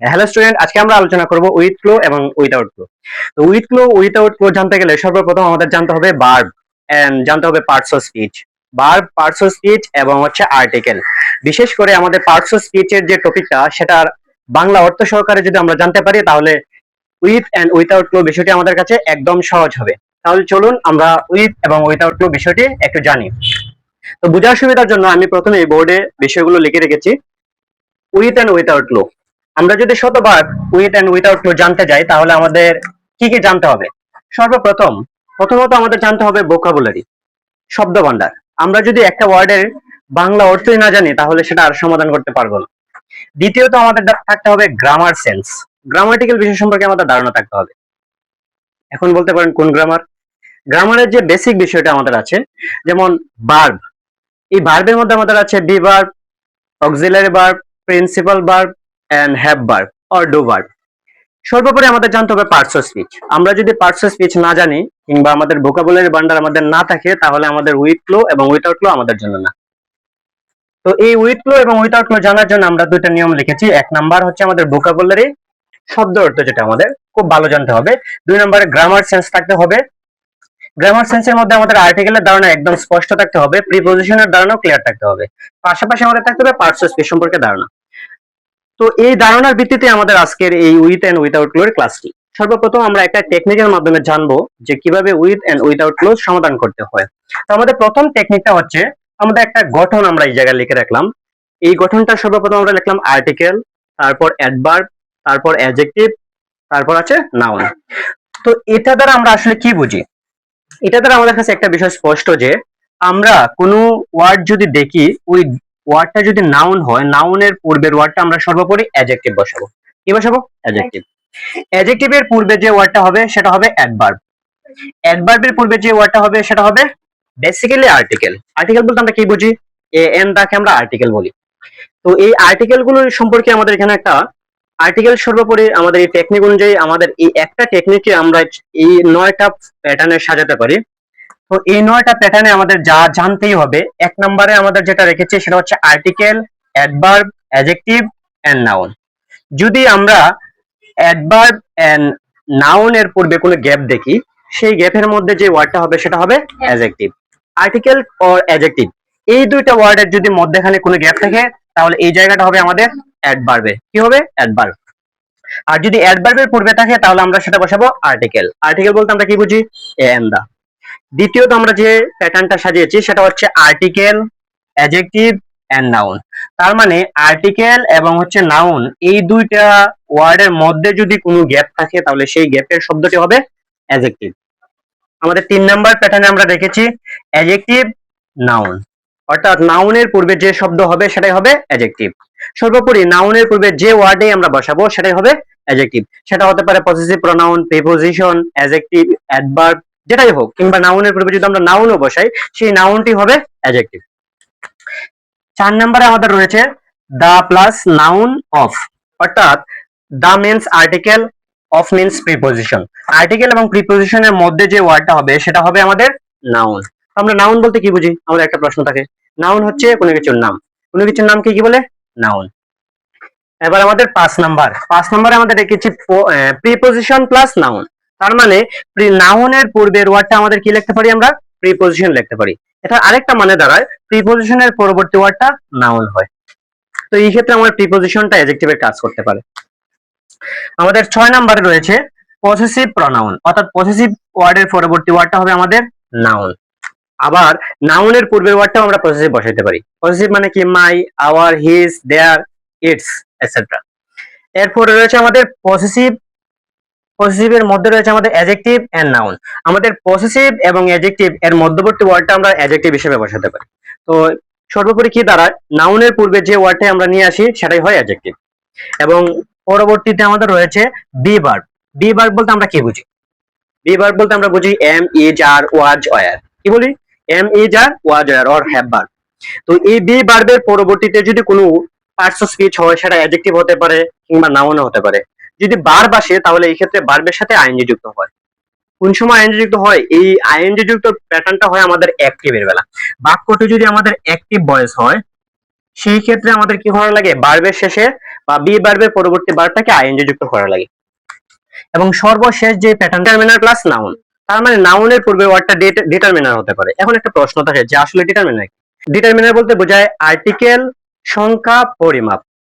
Hello student আজকে আমরা আলোচনা করব উইথ ফ্লো এবং উইদাউট ফ্লো তো উইথ ফ্লো উইদাউট ফ্লো জানতে গেলে সর্বপ্রথম আমাদের জানতে হবে ভার্ব এন্ড জানতে হবে parts of speech verb parts of speech এবং হচ্ছে আর্টিকেল বিশেষ করে আমাদের পার্টস অফ স্পিচের যে টপিকটা সেটার বাংলা অর্থ সহকারে যদি আমরা জানতে পারি, তাহলে উইথ এন্ড উইদাউট ফ্লো বিষয়টি আমাদের কাছে একদম সহজ হবে। তাহলে চলুন আমরা উইথ এবং উইদাউট ক্লো বিষয়টি একটু জানি। তো বোঝার সুবিধার জন্য আমি প্রথমে বোর্ডে বিষয়গুলো লিখে রেখেছি। উইথ এন্ড উইদাউট ফ্লো আমরা যদি শতবার উইথ এন্ড উইদাউট ফ্লো জানতে যাই, তাহলে আমাদের কি কি জানতে হবে? সর্বপ্রথম, প্রথমত আমাদের জানতে হবে ভোকাবুলারি শব্দ ভান্ডার আমরা যদি একটা ওয়ার্ডের বাংলা অর্থই না জানি, তাহলে সেটা আর সমাধান করতে পারব না। দ্বিতীয়ত আমাদের থাকতে হবে গ্রামার সেন্স গ্রামাটিক্যাল বিষয় সম্পর্কে আমাদের ধারণা থাকতে হবে। এখন বলতে পারেন কোন গ্রামার গ্রামারের যে বেসিক বিষয়টা আমাদের আছে, যেমন বার্ব এই বার্বের মধ্যে আমাদের আছে be verb auxiliary verb principal verb and have verb or do verb সর্বোপরি আমাদের জানতে হবে পার্টস অফ স্পিচ আমরা যদি পার্টস অফ স্পিচ না জানি কিংবা আমাদের ভোকাবুলারি ভান্ডার আমাদের না থাকে, তাহলে আমাদের উইথ ফ্লো এবং উইথাউট ক্লো আমাদের জন্য না। তো এই উইথ ফ্লো এবং উইথাউট ক্লো জানার জন্য আমরা দুইটা নিয়ম লিখেছি। এক নাম্বার হচ্ছে আমাদের ভোকাবুলারি শব্দ অর্থ যেটা আমাদের খুব ভালো জানতে হবে। দুই নম্বরে গ্রামার সেন্স থাকতে হবে। গ্রামার সেন্সের মধ্যে আমাদের আর্টিকেলের ধারণা একদম স্পষ্ট থাকতে হবে। প্রিপোজিশনের ধারণাও ক্লিয়ার থাকতে হবে। পাশাপাশি আমাদের থাকতে হবে পার্টস অফ স্পিচ সম্পর্কে ধারণা। তো এই ধারণার ভিত্তিতে আমাদের আজকের এই উইথ এন্ড উইথাউট ক্লোর ক্লাসটি সর্বপ্রথম আমরা একটা টেকনিকের মাধ্যমে জানব যে কীভাবে উইথ এন্ড উইথাউট ক্লোজ সমাধান করতে হয়। তো আমাদের প্রথম টেকনিকটা হচ্ছে, আমাদের একটা গঠন আমরা এই জায়গায় লিখে রাখলাম। এই গঠনটা সর্বপ্রথম আমরা লিখলাম আর্টিকেল তারপর অ্যাডভার্ব তারপর অ্যাডজেক্টিভ তারপর আছে নাউন তো এটা দ্বারা আমরা আসলে কি বুঝি? এটা দ্বারা আমাদের কাছে একটা বিষয় স্পষ্ট যে, আমরা কোনো ওয়ার্ড যদি দেখি, ওই ওয়ার্ডটা যদি নাউন হয় নাউনের পূর্বের ওয়ার্ডটা আমরা সর্বোপরি অ্যাডজেক্টিভ বসাবো। কি বসাবো? অ্যাডজেক্টিভ অ্যাডজেক্টিভের পূর্বে যে ওয়ার্ডটা হবে, সেটা হবে অ্যাডভার্ব অ্যাডভার্বের পূর্বে যে ওয়ার্ডটা হবে, সেটা হবে বেসিক্যালি আর্টিকেল আর্টিকেল বলতে আমরা কি বুঝি? এ এন দাকে আমরা আর্টিকেল বলি। তো এই আর্টিকেলগুলোর সম্পর্কে আমাদের এখানে একটা আর্টিকেল সর্বোপরি আমাদের এই টেকনিক অনুযায়ী আমাদের এই একটা টেকনিকে আমরা এই নয়টা প্যাটার্নে সাজাতে পারি। তো এই নয়টা প্যাটার্নে আমাদের যা জানতেই হবে, এক নম্বরে আমাদের যেটা রেখেছি সেটা হচ্ছে article adverb adjective and noun যদি আমরা অ্যাডভার্ব এন্ড নাউন এর পূর্বে কোনো গ্যাপ দেখি, সেই গ্যাপের মধ্যে যে ওয়ার্ডটা হবে সেটা হবে অ্যাডজেক্টিভ আর্টিকেল অর অ্যাডজেক্টিভ এই দুইটা ওয়ার্ডের যদি মধ্যখানে কোনো গ্যাপ থাকে, তাহলে এই জায়গাটা হবে আমাদের অ্যাডভার্বে কি হবে? অ্যাডভার্ব আর যদি অ্যাডভার্বের পূর্বে থাকে, তাহলে আমরা সেটা বসাবো আর্টিকেল আর্টিকেল বলতে আমরা কি বুঝি? এন দা দ্বিতীয়ত আমরা যে প্যাটার্নটা সাজিয়েছি, সেটা হচ্ছে আর্টিকেল অ্যাডজেক্টিভ এন্ড নাউন তার মানে আর্টিকেল এবং হচ্ছে নাউন এই দুইটা ওয়ার্ডের মধ্যে যদি কোনো গ্যাপ থাকে, তাহলে সেই গ্যাপের শব্দটি হবে অ্যাডজেক্টিভ আমাদের তিন নাম্বার প্যাটার্নে আমরা দেখেছি অ্যাডজেক্টিভ নাউন অর্থাৎ নাউনের পূর্বে যে শব্দ হবে, সেটাই হবে অ্যাডজেক্টিভ সর্বোপরি নাউনের পূর্বে যে ওয়ার্ডে আমরা বসাবো, সেটাই হবে অ্যাডজেক্টিভ সেটা হতে পারে positive pronoun preposition adjective adverb যেটাই হোক, কিংবা নাউনের পূর্বে যদি আমরা নাউনও বসাই, সেই নাউনটি হবে অ্যাডজেক্টিভ চার নম্বরে আমাদের রয়েছে দা প্লাস নাউন অফ অর্থাৎ the means article of means preposition article এবং প্রিপোজিশনের মধ্যে যে ওয়ার্ডটা হবে, সেটা হবে আমাদের নাউন আমরা নাউন বলতে কি বুঝি? আমাদের একটা প্রশ্ন থাকে। নাউন হচ্ছে কোনো কিছুর নাম। কোনো কিছুর নামকে কি বলে? নাউন এবার আমাদের পাঁচ নাম্বার। পাঁচ নাম্বারে আমাদের রেখেছি প্রিপোজিশন প্লাস নাউন তার মানে নাউনের পূর্বের ওয়ার্ডটা আমাদের কি লিখতে পারি আমরা? প্রিপোজিশন লিখতে পারি। এটা আরেকটা মানে দাঁড়ায় প্রিপোজিশনের পরবর্তী ওয়ার্ডটা নাউন হয়। তো এই ক্ষেত্রে আমার প্রিপোজিশনটা অ্যাডজেক্টিভের কাজ করতে পারে। আমাদের ছয় নাম্বারে রয়েছে পসেসিভ প্রনাউন অর্থাৎ পসেসিভ ওয়ার্ডের পরবর্তী ওয়ার্ডটা হবে আমাদের নাউন আবার নাউনের পূর্বের ওয়ার্ডটাও আমরা পসেসিভ বসাইতে পারি। পসেসিভ মানে কি? My our his their its etcetera এরপরে রয়েছে আমাদের পসেসিভ পসেসিভ এর মধ্যে রয়েছে আমাদের অ্যাডজেক্টিভ এন্ড নাউন আমাদের পসেসিভ এবং অ্যাডজেক্টিভ এর মধ্যবর্তী ওয়ার্ডটা আমরা অ্যাডজেক্টিভ হিসেবে বসাতে পারি। তো সর্বোপরি কি দাঁড়ায়? নাউনের পূর্বে যে ওয়ার্ডটা আমরা নিয়ে আসি, সেটাই হয় অ্যাডজেক্টিভ এবং পরবর্তীতে আমাদের রয়েছে বি ভার্ব বি ভার্ব বলতে আমরা কি বুঝি? বি ভার্ব বলতে আমরা বুঝি am is are was were কি বলি? Am is are was were or have verb তো এই বি ভার্বের পরবর্তীতে যদি কোনো পার্টস অফ স্পিচ হয়, সেটা অ্যাডজেক্টিভ হতে পারে কিংবা নাউনও হতে পারে। যদি বার্ব আসে তাহলে এই ক্ষেত্রে বার্বের সাথে আইএনজি যুক্ত হয়। কোন সময় আইএনজি যুক্ত হয়? এই আইএনজি যুক্ত প্যাটার্নটা হয় আমাদের অ্যাক্টিভের বেলা। বাক্যটি যদি আমাদের অ্যাক্টিভ ভয়েস হয়, সেই ক্ষেত্রে আমাদের কি করা লাগে? বার্বের শেষে বা বি বার্বের পরবর্তী বারটাকে আইএনজি যুক্ত করা লাগে। এবং সর্বশেষ যে প্যাটার্ন ডিটারমিনার প্লাস নাউন তার মানে নাউনের পূর্বে ওয়ার্ডটা ডিটারমিনার হতে পারে। এখন একটা প্রশ্ন থাকে, যে আসলে ডিটারমিনার ডিটারমিনার বলতে বোঝায় আর্টিকেল সংখ্যা, পরিমাপ।